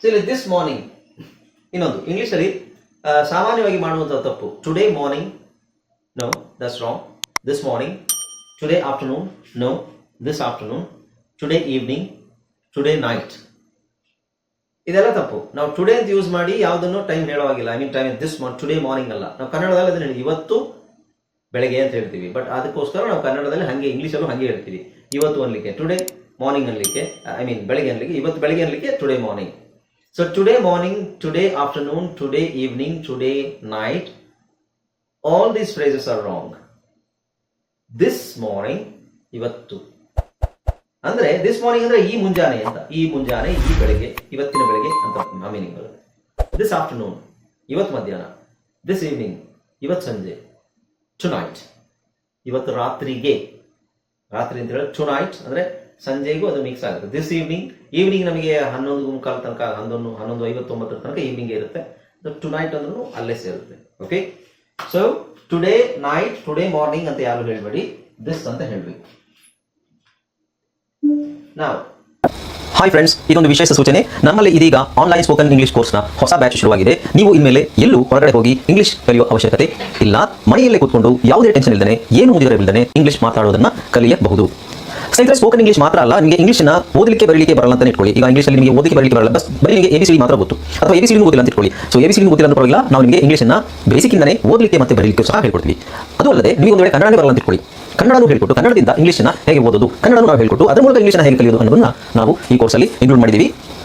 So ಇಲ್ಲಿ this morning ಇನ್ನೊಂದು ಇಂಗ್ಲೀಷಲ್ಲಿ ಸಾಮಾನ್ಯವಾಗಿ ಮಾಡುವಂಥ ತಪ್ಪು. Today morning no that's wrong this morning today afternoon no this afternoon today evening today night ಇದೆಲ್ಲ ತಪ್ಪು. ನಾವು ಟುಡೇ ಅಂತ ಯೂಸ್ ಮಾಡಿ ಯಾವುದನ್ನು time ಹೇಳುವಾಗಿಲ್ಲ. I mean time this today morning ಅಲ್ಲ. ನಾವು ಕನ್ನಡದಲ್ಲಿ ಅದನ್ನ ಹೇಳಿ ಇವತ್ತು ಬೆಳಗ್ಗೆ ಅಂತ ಹೇಳ್ತೀವಿ. ಬಟ್ ಅದಕ್ಕೋಸ್ಕರ ನಾವು ಕನ್ನಡದಲ್ಲಿ ಹಾಗೆ ಇಂಗ್ಲೀಷಲ್ಲೂ ಹಾಗೆ ಹೇಳ್ತೀವಿ. ಇವತ್ತು ಅನ್ಲಿಕ್ಕೆ ಟುಡೇ ಮಾರ್ನಿಂಗ್ ಅನ್ಲಿಕ್ಕೆ ಐ ಮೀನ್ ಬೆಳಗ್ಗೆ ಅನ್ಲಿಕ್ಕೆ, ಇವತ್ತು ಬೆಳಗ್ಗೆ ಅನ್ಲಿಕ್ಕೆ today morning so today morning today afternoon today evening today night all these phrases are wrong. This morning ಇವತ್ತು. ಅಂದ್ರೆ ದಿಸ್ ಮಾರ್ನಿಂಗ್ ಅಂದ್ರೆ ಈ ಮುಂಜಾನೆ ಅಂತ. ಈ ಮುಂಜಾನೆ, ಈ ಬೆಳಗ್ಗೆ, ಇವತ್ತಿನ ಬೆಳಗ್ಗೆ ಅಂತ ಮೀನಿಂಗ್ ದಿಸ್ ಆಫ್ಟರ್ನೂನ್ ಇವತ್ತು ಮಧ್ಯಾಹ್ನ. ದಿಸ್ ಈವ್ನಿಂಗ್ ಇವತ್ತು ಸಂಜೆ. ಟು ನೈಟ್ ಇವತ್ತು ರಾತ್ರಿಗೆ. ರಾತ್ರಿ ಅಂತ ಹೇಳಿ ಟು ನೈಟ್ ಅಂದ್ರೆ ಸಂಜೆಗೂ ಅದು ಮಿಕ್ಸ್ ಆಗುತ್ತೆ. ದಿಸ್ ಈವ್ನಿಂಗ್ ಈವ್ನಿಂಗ್ ನಮಗೆ ಹನ್ನೊಂದು ಮುಕ್ಕಾಲ ತನಕ, ಹನ್ನೊಂದು ಹನ್ನೊಂದು ಐವತ್ತೊಂಬತ್ತರ ತನಕ ಈವ್ನಿಂಗ್ ಇರುತ್ತೆ. ಟು ನೈಟ್ ಅಂದ್ರೂ ಅಲ್ಲೇ ಸೇರುತ್ತೆ. Okay so today night today morning ಅಂತ ಯಾರು ಹೇಳ್ಬೇಡಿ? ದಿಸ್ ಅಂತ ಹೇಳ್ಬೇಕು. ನಾವು ಹಾಯ್ ಫ್ರೆಂಡ್ಸ್ ಇದೊಂದು ವಿಶೇಷ ಸೂಚನೆ. ನಮ್ಮಲ್ಲಿ ಇದೀಗ ಆನ್ಲೈನ್ ಸ್ಪೋಕನ್ ಇಂಗ್ಲಿಷ್ ಕೋರ್ಸ್ನ ಹೊಸ ಬ್ಯಾಚ್ ಶುರುವಾಗಿದೆ. ನೀವು ಇನ್ಮೇಲೆ ಎಲ್ಲೂ ಹೊರಗಡೆ ಹೋಗಿ ಇಂಗ್ಲಿಷ್ ಕಲಿಯುವ ಅವಶ್ಯಕತೆ ಇಲ್ಲ. ಮನೆಯಲ್ಲೇ ಕೂತ್ಕೊಂಡು ಯಾವುದೇ ಟೆನ್ಷನ್ ಇಲ್ಲದೆ ಏನು ಮುಂದಿರಬಿಲ್ಲದೆ ಇಂಗ್ಲಿಷ್ ಮಾತಾಡೋದನ್ನ ಕಲಿಯಬಹುದು. ಸ್ನೇಹಿತರೆ ಸ್ಪೋಕನ್ ಇಂಗ್ಲಿಷ್ ಮಾತ್ರ ಅಲ್ಲ, ನಿಮಗೆ ಇಂಗ್ಲಿಷ್ನ ಓದಲಿಕ್ಕೆ, ಬರಲಿಕ್ಕೆ ಬರಲ್ಲ ಅಂತ ಇಟ್ಕೊಳ್ಳಿ. ಈಗ ಇಂಗ್ಲೀಷಲ್ಲಿ ನಿಮಗೆ ಓದಲಿಕ್ಕೆ, ಬರಲಿಕ್ಕೆ ಬರಲ್ಲ. ಬಸ್ ಬರೀ ನಿಮಗೆ ಎ ಮಾತ್ರ ಗೊತ್ತು. ಅಥವಾ ಎ ಬಿ ಸಿ ಗೊತ್ತಿಲ್ಲ ಅಂತ ಇಟ್ಕೊಳ್ಳಿ. ಸೊ ಎ ಬಿ ಸಿ ಗೊತ್ತಿಲ್ಲ ಅಂತ ಪರವಾಗಿಲ್ಲ. ನಾವು ನಿಮಗೆ ಇಂಗ್ಲಿಷ್ನ ಬೇಸಿಕ್ಕಿಂದನೇ ಓದಲಿಕ್ಕೆ ಮತ್ತೆ ಬರಲಿಕ್ಕೆ ಸಹ ಹೇಳ್ಕೊಡ್ತೀವಿ. ಅದು ಅಲ್ಲದೆ ನೀವು ಒಂದು ವೇಳೆ ಕನ್ನಡನೇ ಬರಲ್ಲ ಅಂತ ಇಟ್ಕೊಳ್ಳಿ. ಕನ್ನಡನೂ ಹೇಳ್ಕೊಟ್ಟು, ಕನ್ನಡದಿಂದ ಇಂಗ್ಲೀಷನ್ನ ಹೇಗೆ ಓದೋದು, ಕನ್ನಡನೂ ನಾವು ಹೇಳ್ಕೊಟ್ಟು, ಅದರ ಮೂಲಕ ಇಂಗ್ಲಿಷ್ನ ಹೇಗೆ ಕಲಿಯೋದು ಅನ್ನೋದನ್ನ ನಾವು ಈ ಕೋರ್ಸಲ್ಲಿ ಇನ್ಕ್ಲೂಡ್ ಮಾಡಿದ್ದೀವಿ.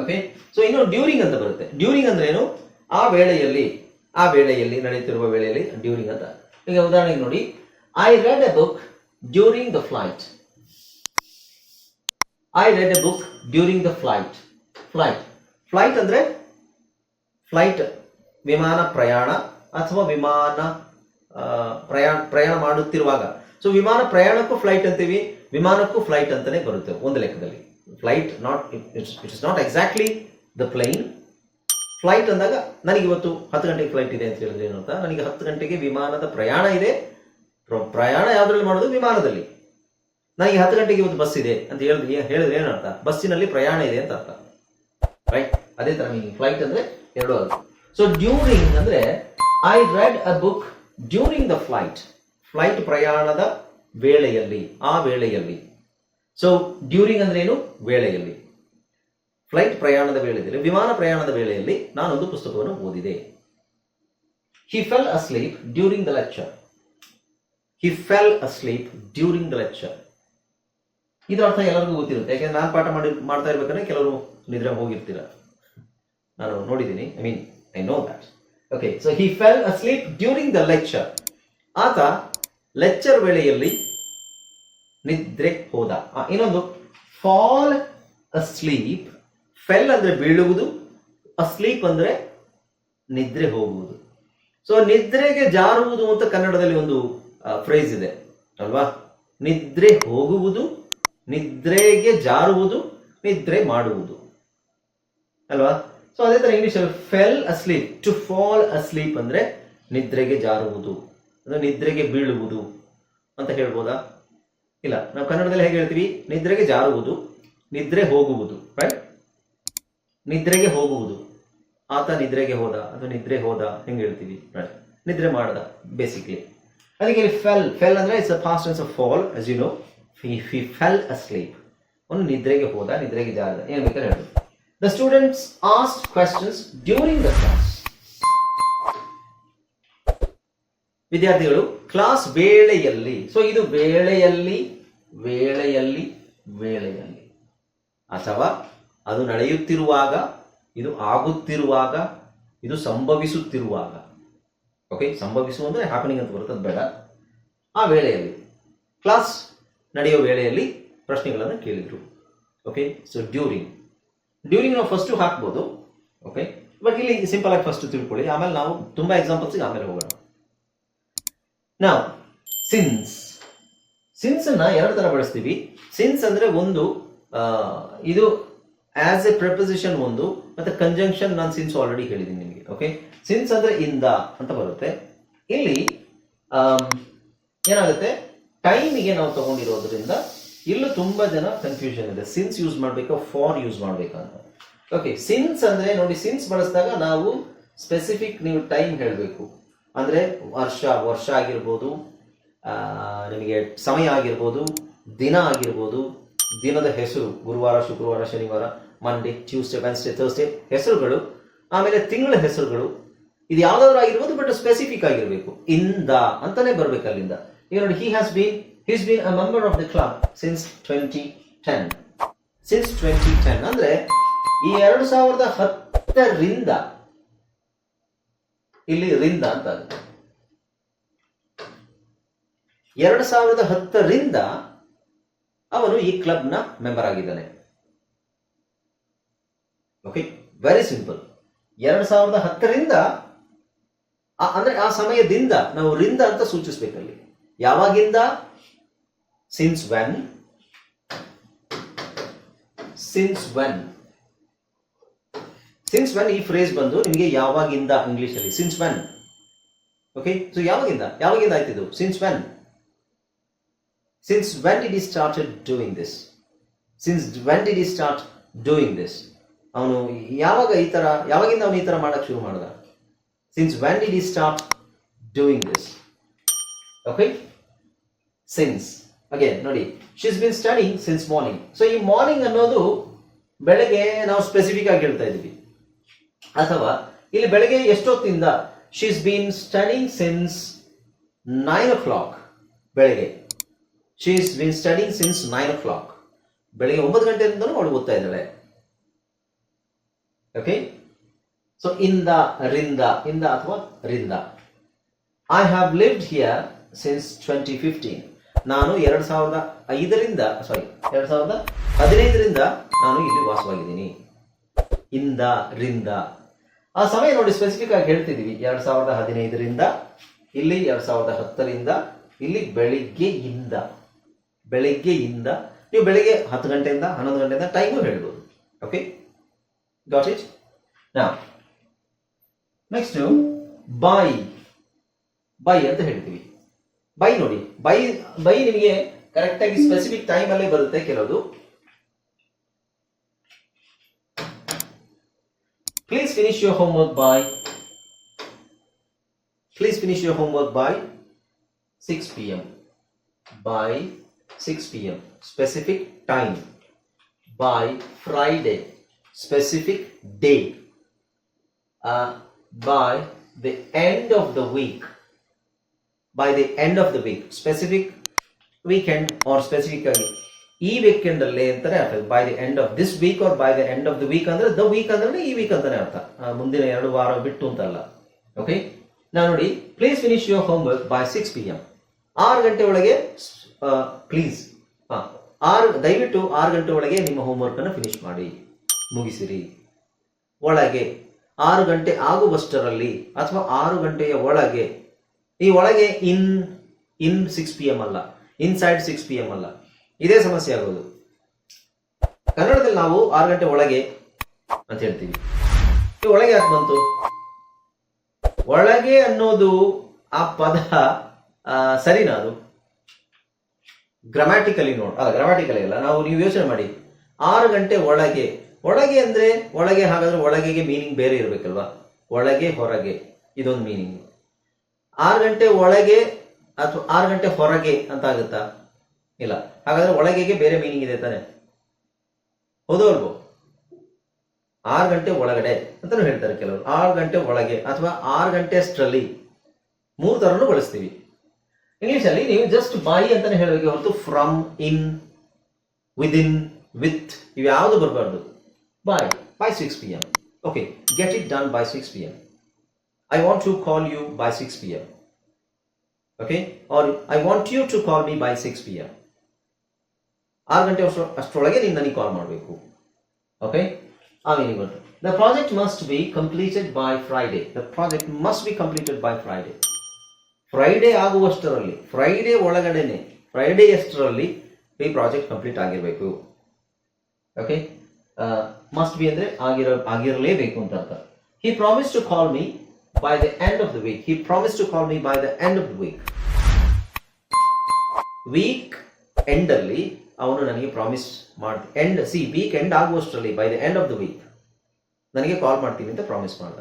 ಓಕೆ ಸೊ ಇನ್ನು ಡ್ಯೂರಿಂಗ್ ಅಂತ ಬರುತ್ತೆ. ಡ್ಯೂರಿಂಗ್ ಅಂದ್ರೆ ಏನು? ಆ ವೇಳೆಯಲ್ಲಿ ಆ ವೇಳೆಯಲ್ಲಿ ನಡೆಯುತ್ತಿರುವ ವೇಳೆಯಲ್ಲಿ ಡ್ಯೂರಿಂಗ್ ಅಂತ. ಈಗ ಉದಾಹರಣೆಗೆ ನೋಡಿ. I read a book during the flight I read a book during the flight flight flight ಅಂದ್ರೆ ಫ್ಲೈಟ್ ವಿಮಾನ ಪ್ರಯಾಣ ಅಥವಾ ವಿಮಾನ ಪ್ರಯಾಣ ಪ್ರಯಾಣ ಮಾಡುತ್ತಿರುವಾಗ. ಸೊ ವಿಮಾನ ಪ್ರಯಾಣಕ್ಕೂ ಫ್ಲೈಟ್ ಅಂತೀವಿ, ವಿಮಾನಕ್ಕೂ ಫ್ಲೈಟ್ ಅಂತಾನೆ ಬರುತ್ತೆ ಒಂದು ಲೆಕ್ಕದಲ್ಲಿ. Flight not it's it's not exactly the plane flight ಅಂದಾಗ ನನಗೆ ಇವತ್ತು ಹತ್ತು ಗಂಟೆಗೆ ಫ್ಲೈಟ್ ಇದೆ ಅಂತ ಹೇಳಿದ್ರೆ ಏನು ಅಂತ ನನಗೆ ಹತ್ತು ಗಂಟೆಗೆ ವಿಮಾನದ ಪ್ರಯಾಣ ಇದೆ. ಪ್ರ- ಪ್ರಯಾಣ ಯಾವುದ್ರಲ್ಲಿ ಮಾಡೋದು? ವಿಮಾನದಲ್ಲಿ. ನನಗೆ ಹತ್ತು ಗಂಟೆಗೆ ಇವತ್ತು ಬಸ್ ಇದೆ ಅಂತ ಹೇಳಿದ್ರೆ ಹೇಳಿದ್ರೆ ಏನರ್ಥ ಬಸ್ಸಿನಲ್ಲಿ ಪ್ರಯಾಣ ಇದೆ ಅಂತ ಅರ್ಥ. ರೈಟ್ ಅದೇ ತರ ನೀವು ಫ್ಲೈಟ್ ಅಂದ್ರೆ ಎರಡು ಅದು ಸೊ ಡ್ಯೂರಿಂಗ್ ಅಂದ್ರೆ I read a book during the flight flight ಪ್ರಯಾಣದ ವೇಳೆಯಲ್ಲಿ, ಆ ವೇಳೆಯಲ್ಲಿ. ಸೊ ಡ್ಯೂರಿಂಗ್ ಅಂದ್ರೆ ಏನು? ವೇಳೆಯಲ್ಲಿ. ಫ್ಲೈಟ್ ಪ್ರಯಾಣದ ವೇಳೆಯಲ್ಲಿ, ವಿಮಾನ ಪ್ರಯಾಣದ ವೇಳೆಯಲ್ಲಿ ನಾನೊಂದು ಪುಸ್ತಕವನ್ನು ಓದಿದೆ. He fell asleep during the lecture he fell asleep during the lecture ಇದರ ಅರ್ಥ ಎಲ್ಲರಿಗೂ ಗೊತ್ತಿರುತ್ತೆ. ಯಾಕೆಂದ್ರೆ ನಾನು ಪಾಠ ಮಾಡಿ, ಮಾಡ್ತಾ ಇರ್ಬೇಕಂದ್ರೆ ಕೆಲವರು ನಿದ್ರೆ ಹೋಗಿರ್ತೀರ. ನಾನು ನೋಡಿದ್ದೀನಿ. I mean I know that okay so he fell asleep during the lecture ಆತ ಲೆಕ್ಚರ್ ವೇಳೆಯಲ್ಲಿ ನಿದ್ರೆ ಹೋದ. ಇನ್ನೊಂದು ಫಾಲ್ ಅಸ್ಲೀಪ್ ಫೆಲ್ ಅಂದ್ರೆ ಬೀಳುವುದು ಅಸ್ಲೀಪ್ ಅಂದ್ರೆ ನಿದ್ರೆ ಹೋಗುವುದು. ಸೊ ನಿದ್ರೆಗೆ ಜಾರುವುದು ಅಂತ ಕನ್ನಡದಲ್ಲಿ ಒಂದು ಫ್ರೇಸ್ ಇದೆ, ಅಲ್ವಾ? ನಿದ್ರೆ ಹೋಗುವುದು, ನಿದ್ರೆಗೆ ಜಾರುವುದು, ನಿದ್ರೆ ಮಾಡುವುದು. ಅಲ್ವಾ? ಸೊ ಅದೇ ತರ ಇಂಗ್ಲಿಷ್ ಅಲ್ಲಿ fell asleep to fall asleep ಅಂದ್ರೆ ನಿದ್ರೆಗೆ ಜಾರುವುದು, ಅಂದ್ರೆ ನಿದ್ರೆಗೆ ಬೀಳುವುದು ಅಂತ ಹೇಳ್ಬೋದಾ? ಇಲ್ಲ, ನಾವು ಕನ್ನಡದಲ್ಲಿ ಹೇಗೆ ಹೇಳ್ತೀವಿ? ನಿದ್ರೆಗೆ ಜಾರುವುದು, ನಿದ್ರೆ ಹೋಗುವುದು ರೈಟ್ ನಿದ್ರೆಗೆ ಹೋಗುವುದು. ಆತ ನಿದ್ರೆಗೆ ಹೋದ ಅಥವಾ ನಿದ್ರೆ ಹೋದ, ಹೆಂಗೆ ಹೇಳ್ತೀವಿ? ರೈಟ್ ನಿದ್ರೆ ಮಾಡದ ಬೇಸಿಕ್ಲಿ ಅದಕ್ಕೆ ಇಲ್ಲಿ ಫೆಲ್ ಫೆಲ್ ಅಂದ್ರೆ it's a past of fall as you know phi fell asleep ಅವನು ನಿದ್ರೆಗೆ ಹೋದ, ನಿದ್ರೆಗೆ ಜಾರದ. ಏನು ಬೇಕಾದ್ರೆ ಹೇಳ್ತೀವಿ the students asked questions during the class ವಿದ್ಯಾರ್ಥಿಗಳು ಕ್ಲಾಸ್ ವೇಳೆಯಲ್ಲಿ ಸೊ ಇದು ವೇಳೆಯಲ್ಲಿ ವೇಳೆಯಲ್ಲಿ ವೇಳೆಯಲ್ಲಿ. ಅಥವಾ ಅದು ನಡೆಯುತ್ತಿರುವಾಗ, ಇದು ಆಗುತ್ತಿರುವಾಗ, ಇದು ಸಂಭವಿಸುತ್ತಿರುವಾಗ. ಓಕೆ ಸಂಭವಿಸುವ ಅಂದ್ರೆ ಹ್ಯಾಪನಿಂಗ್ ಅಂತ ಬರುತ್ತೆ ಬೇಡ. ಆ ವೇಳೆಯಲ್ಲಿ. ಕ್ಲಾಸ್ ನಡೆಯೋ ವೇಳೆಯಲ್ಲಿ ಪ್ರಶ್ನೆಗಳನ್ನು ಕೇಳಿದ್ರು. ಓಕೆ ಸೊ ಡ್ಯೂರಿಂಗ್ ಡ್ಯೂರಿಂಗ್ ನಾವು ಫಸ್ಟು ಹಾಕ್ಬೋದು. ಓಕೆ ಬಟ್ ಇಲ್ಲಿ ಸಿಂಪಲ್ ಆಗಿ ಫಸ್ಟ್ ತಿಳ್ಕೊಳ್ಳಿ. ಆಮೇಲೆ ನಾವು ತುಂಬಾ ಎಕ್ಸಾಂಪಲ್ಸ್ ಆಮೇಲೆ ಹೋಗೋಣ. ನಾವು ಸಿನ್ಸ್ ಸಿನ್ಸ್ ಅನ್ನ ಎರಡು ತರ ಬಳಸ್ತೀವಿ. ಸಿನ್ಸ್ ಅಂದ್ರೆ ಒಂದು ಇದು ಆಸ್ ಎ ಪ್ರೆಪೊಸಿಷನ್ ಒಂದು, ಮತ್ತೆ ಕಂಜಂಕ್ಷನ್ ನಾನು ಸಿನ್ಸ್ ಆಲ್ರೆಡಿ ಹೇಳಿದ್ದೀನಿ ನಿಮಗೆ ಓಕೆ ಸಿನ್ಸ್ ಅಂದ್ರೆ ಇಂದ ಅಂತ ಬರುತ್ತೆ. ಇಲ್ಲಿ ಏನಾಗುತ್ತೆ? ಟೈಮಿಗೆ ನಾವು ತಗೊಂಡಿರೋದ್ರಿಂದ ಇಲ್ಲೂ ತುಂಬಾ ಜನ ಕನ್ಫ್ಯೂಷನ್ ಇದೆ. ಸಿನ್ಸ್ ಯೂಸ್ ಮಾಡಬೇಕಾ ಫಾರ್ ಯೂಸ್ ಮಾಡ್ಬೇಕಾ ಅಂತ. ಓಕೆ ಸಿನ್ಸ್ ಅಂದ್ರೆ ನೋಡಿ ಸಿನ್ಸ್ ಬಳಸಿದಾಗ ನಾವು ಸ್ಪೆಸಿಫಿಕ್ ನೀವು ಟೈಮ್ ಹೇಳಬೇಕು. ಅಂದ್ರೆ ವರ್ಷ ವರ್ಷ ಆಗಿರ್ಬೋದು ನಿಮಗೆ ಸಮಯ ಆಗಿರ್ಬೋದು, ದಿನ ಆಗಿರ್ಬೋದು, ದಿನದ ಹೆಸರು, ಗುರುವಾರ, ಶುಕ್ರವಾರ, ಶನಿವಾರ ಮಂಡೇ ಟ್ಯೂಸ್ಡೇ ವೆನ್ಸ್ಡೇ ಥರ್ಸ್ಡೇ ಹೆಸರುಗಳು, ಆಮೇಲೆ ತಿಂಗಳ ಹೆಸರುಗಳು, ಇದು ಯಾವ್ದಾದ್ರು ಆಗಿರ್ಬೋದು ಬಟ್ ಸ್ಪೆಸಿಫಿಕ್ ಆಗಿರಬೇಕು. ಇಂದ ಅಂತಾನೆ ಬರ್ಬೇಕು ಅಲ್ಲಿಂದ. ಈಗ ನೋಡಿ he has been his been a member of the club since twenty ten since twenty ten ಅಂದ್ರೆ ಈ ಎರಡು ಸಾವಿರದ ಹತ್ತರಿಂದ, ಇಲ್ಲಿ ರಿಂದ ಅಂತ ಆಗುತ್ತೆ. ಎರಡು ಸಾವಿರದ ಹತ್ತರಿಂದ ಅವನು ಈ ಕ್ಲಬ್ನ ಮೆಂಬರ್ ಆಗಿದ್ದಾನೆ. ಓಕೆ ವೆರಿ ಸಿಂಪಲ್ ಎರಡು ಸಾವಿರದ ಹತ್ತರಿಂದ ಅಂದ್ರೆ ಆ ಸಮಯದಿಂದ ನಾವು ರಿಂದ ಅಂತ ಸೂಚಿಸ್ಬೇಕಲ್ಲಿ. ಯಾವಾಗಿಂದ? Since when since when since when ಈ ಫ್ರೇಸ್ ಬಂದು ನಿಮಗೆ ಯಾವಾಗಿಂದ ಇಂಗ್ಲಿಷ್ ಅಲ್ಲಿ? ಸಿನ್ಸ್ ವೆನ್ ಓಕೆ ಸೊ ಯಾವಾಗಿಂದ? ಯಾವಾಗಿಂದ ಆಯ್ತಿದ್ದು since when since when did he started doing this since when did he start doing this ಅವನು ಯಾವಾಗ ಈ ತರ, ಯಾವಾಗಿಂದ ಅವನು ಈ ತರ ಮಾಡಕ್ ಶುರು ಮಾಡ್ದ? Since when did he start doing this okay since okay ನೋಡಿ she's been studying since morning so ಈ ಮಾರ್ನಿಂಗ್ ಅನ್ನೋದು ಬೆಳಗ್ಗೆ ನಾವು ಸ್ಪೆಸಿಫಿಕ್ ಆಗಿ ಹೇಳ್ತಾ ಇದ್ದೀವಿ. ಅಥವಾ ಇಲ್ಲಿ ಬೆಳಗ್ಗೆ ಎಷ್ಟೊತ್ತಿಂದ she's been studying since nine o'clock ಬೆಳಗ್ಗೆ. She's been studying since nine o'clock ಬೆಳಿಗ್ಗೆ ಒಂಬತ್ತು ಗಂಟೆಯಿಂದಲೂ ಅವಳು ಓದ್ತಾ ಇದ್ದಾಳೆ. ಓಕೆ ಸೊ ಇಂದ, ರಿಂದ, ಇಂದ ಅಥವಾ ರಿಂದ. I have lived here since twenty fifteen ನಾನು ಎರಡು ಸಾವಿರದ ಐದರಿಂದ ಸಾರಿ ಎರಡು ಸಾವಿರದ ಹದಿನೈದರಿಂದ ನಾನು ಇಲ್ಲಿ ವಾಸವಾಗಿದ್ದೀನಿ. ಇಂದ, ರಿಂದ. ಆ ಸಮಯ ನೋಡಿ ಸ್ಪೆಸಿಫಿಕ್ ಆಗಿ ಹೇಳ್ತಿದ್ದೀವಿ. ಎರಡು ಸಾವಿರದ ಹದಿನೈದರಿಂದ, ಇಲ್ಲಿ ಎರಡು ಸಾವಿರದ ಹತ್ತರಿಂದ, ಇಲ್ಲಿ ಬೆಳಿಗ್ಗೆಯಿಂದ. ಬೆಳಿಗ್ಗೆಯಿಂದ, ನೀವು ಬೆಳಗ್ಗೆ ಹತ್ತು ಗಂಟೆಯಿಂದ ಹನ್ನೊಂದು ಗಂಟೆಯಿಂದ ಟೈಮು ಹೇಳ್ಬೋದು. ಓಕೆ ಗಾಟ್ ಇಟ್ ನಾ ನೆಕ್ಸ್ಟ್ ಬೈ ಬೈ ಅಂತ ಹೇಳ್ತೀವಿ. ಬೈ ನೋಡಿ. ಬೈ ಬೈ ನಿಮಗೆ ಕರೆಕ್ಟಾಗಿ ಸ್ಪೆಸಿಫಿಕ್ ಟೈಮ್ ಅಲ್ಲೇ ಬರುತ್ತೆ ಕೆಲವುದು. Please finish your homework by please finish your homework by six P M by 6 p.m. Specific time by Friday. Specific day uh, by the end of the week. By the end of the week. Specific weekend or specific ಆಗಿ ಈ weekend ಅಲ್ಲಿ ಅಂತಾನೆ ಅರ್ಥ by the end of this week or by the end of the week ಅಂದ್ರೆ the week ಅಂದ್ರೆ ಈ weak ಅಂತಾನೆ ಅರ್ಥ ಮುಂದಿನ ಎರಡು ವಾರ ಬಿಟ್ಟು ಅಂತಲ್ಲ ಓಕೆ ನಾ ನೋಡಿ please finish your homework by six P M ಆರು ಗಂಟೆ ಒಳಗೆ ಪ್ಲೀಸ್ ಆರು, ದಯವಿಟ್ಟು ಆರು ಗಂಟೆ ಒಳಗೆ ನಿಮ್ಮ ಹೋಮ್ವರ್ಕ್ ಅನ್ನು ಫಿನಿಶ್ ಮಾಡಿ. ಮುಗಿಸಿರಿ. ಒಳಗೆ ಆರು ಗಂಟೆ ಆಗುವಷ್ಟರಲ್ಲಿ ಅಥವಾ ಆರು ಗಂಟೆಯ ಒಳಗೆ, ಈ ಒಳಗೆ in in six P M ಅಲ್ಲ ಇನ್ಸೈಡ್ ಸಿಕ್ಸ್ ಪಿ ಎಂ ಅಲ್ಲ, ಇದೇ ಸಮಸ್ಯೆ ಆಗೋದು. ಕನ್ನಡದಲ್ಲಿ ನಾವು ಆರು ಗಂಟೆ ಒಳಗೆ ಅಂತ ಹೇಳ್ತೀವಿ. ಈ ಒಳಗೆ ಯಾಕೆ ಬಂತು? ಒಳಗೆ ಅನ್ನೋದು ಆ ಪದ ಸರಿನಾ ಅದು? ಗ್ರಾಮ್ಯಾಟಿಕಲಿ ನೋಡಿ ಅಲ್ಲ ಗ್ರಾಮ್ಯಾಟಿಕಲಿ ಅಲ್ಲ. ನಾವು ನೀವು ಯೋಚನೆ ಮಾಡಿ. ಆರು ಗಂಟೆ ಒಳಗೆ. ಒಳಗೆ ಅಂದರೆ ಒಳಗೆ ಹಾಗಾದ್ರೆ ಒಳಗೆಗೆ ಮೀನಿಂಗ್ ಬೇರೆ ಇರಬೇಕಲ್ವಾ? ಒಳಗೆ, ಹೊರಗೆ. ಇದೊಂದು ಮೀನಿಂಗ್ ಆರು ಗಂಟೆ ಒಳಗೆ ಅಥವಾ ಆರು ಗಂಟೆ ಹೊರಗೆ ಅಂತ ಆಗುತ್ತಾ? ಇಲ್ಲ. ಹಾಗಾದ್ರೆ ಒಳಗೆಗೆ ಬೇರೆ ಮೀನಿಂಗ್ ಇದೆ ತಾನೆ. ಹೌದು ಅಲ್ವೋ? ಆರು ಗಂಟೆ ಒಳಗಡೆ ಅಂತಾನು ಹೇಳ್ತಾರೆ ಕೆಲವರು. ಆರು ಗಂಟೆ ಒಳಗೆ ಅಥವಾ ಆರು ಗಂಟೆ ಅಷ್ಟರಲ್ಲಿ. ಮೂರು ಥರನೂ ಬಳಸ್ತೀವಿ. ಇಂಗ್ಲಿಷ್ ಅಲ್ಲಿ ನೀವು ಜಸ್ಟ್ ಬಾಯಿ ಅಂತಾನೆ ಹೇಳಬೇಕು, ಹೊರತು ಫ್ರಮ್ ಇನ್ ವಿದಿನ್ ವಿತ್ ಇವು ಯಾವುದು ಬರಬಾರ್ದು. By by six P M okay get it done by six P M I want to call you by six P M okay or I want you to call me by six P M ಆರು ಗಂಟೆ ಅಷ್ಟರೊಳಗೆ ನೀನು ನನಗೆ ಕಾಲ್ ಮಾಡಬೇಕು. Okay ಆ meaning ಬಂತು the project must be completed by Friday the project must be completed by Friday Friday ಆಗುವಷ್ಟರಲ್ಲಿ Friday ಒಳಗಡೆನೆ Friday ಎಷ್ಟರಲ್ಲಿ ಈ ಪ್ರಾಜೆಕ್ಟ್ ಕಂಪ್ಲೀಟ್ ಆಗಿರಬೇಕು. ಓಕೆ ಮಸ್ಟ್ ಬಿ ಅಂದ್ರೆ ಆಗಿರ, ಆಗಿರಲೇಬೇಕು ಅಂತ ಅರ್ಥ. He promise to call me by the end of the week he promise to call me by the end of the week weekend ಅಲ್ಲಿ ಅವನು ನನಗೆ ಪ್ರಾಮಿಸ್ ಮಾಡ್ ಎಂಡ್ ಸಿ weak end ಆಗುವಷ್ಟರಲ್ಲಿ by the end of the week ನನಗೆ call ಮಾಡ್ತೀನಿ ಅಂತ promise ಮಾಡ್ದ.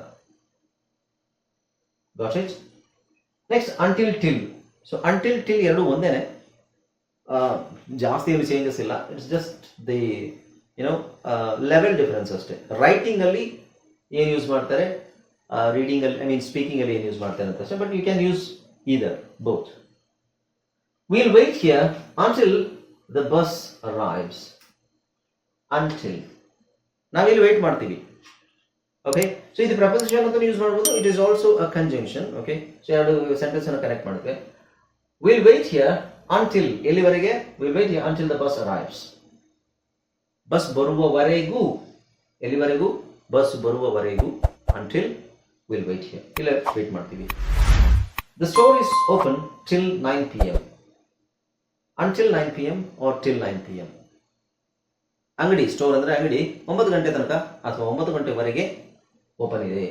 Got next until till so until till ಎರಡು ಒಂದೇನೆ. ಜಾಸ್ತಿ ಏನು ಚೇಂಜಸ್ ಇಲ್ಲ. It's just the you know level difference ಅಷ್ಟೇ. ರೈಟಿಂಗ್ ಅಲ್ಲಿ ಏನು ಯೂಸ್ ಮಾಡ್ತಾರೆ? ರೀಡಿಂಗ್ ಅಲ್ಲಿ ಐ ಮೀನ್ ಸ್ಪೀಕಿಂಗ್ ಅಲ್ಲಿ ಏನು ಯೂಸ್ ಮಾಡ್ತಾರೆ ಅಂತ ಅಷ್ಟೇ. But you can use either both will wait here until the bus arrives until ನಾವಿಲ್ಲಿ ವೇಟ್ ಮಾಡ್ತೀವಿ. ಓಕೆ ಸೊ ಇದು ಪ್ರಪೋಸಿಷನ್ ಅಂತ ಯೂಸ್ ಮಾಡ್ಬೋದು. It is also a conjunction okay so ಎರಡು ಸೆಂಟೆನ್ಸ್ ಅನ್ನು ಕನೆಕ್ಟ್ ಮಾಡುತ್ತೆ ವಿಲ್ ವೆಯ್ಟ್ ಹಿಯರ್ ಅಂಟಿಲ್ ಎಲ್ಲಿವರೆಗೆ? Will wait here until the bus arrives bus ಬರುವವರೆಗೂ, ಎಲ್ಲಿವರೆಗೂ? ಬಸ್ ಬರುವವರೆಗೂ ಅಂಟಿಲ್ ವಿಲ್ ವೆಯ್ಟ್ ಹಿಯರ್ ಇಲ್ಲ ವೇಟ್ ಮಾಡ್ತೀವಿ. The store is open till nine P M until nine P M or till nine P M ಅಂಗಡಿ store ಅಂದ್ರೆ ಅಂಗಡಿ, ಒಂಬತ್ತು ಗಂಟೆ ತನಕ ಅಥವಾ ಒಂಬತ್ತು ಗಂಟೆವರೆಗೆ ಓಪನ್ ಇದೆ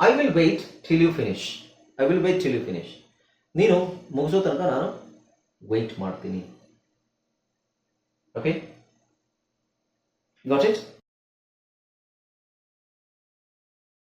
I will wait till you finish I will wait till you finish ನೀನು ಮುಗಿಸೋ ತನಕ ನಾನು ವೆಯ್ಟ್ ಮಾಡ್ತೀನಿ. Okay got it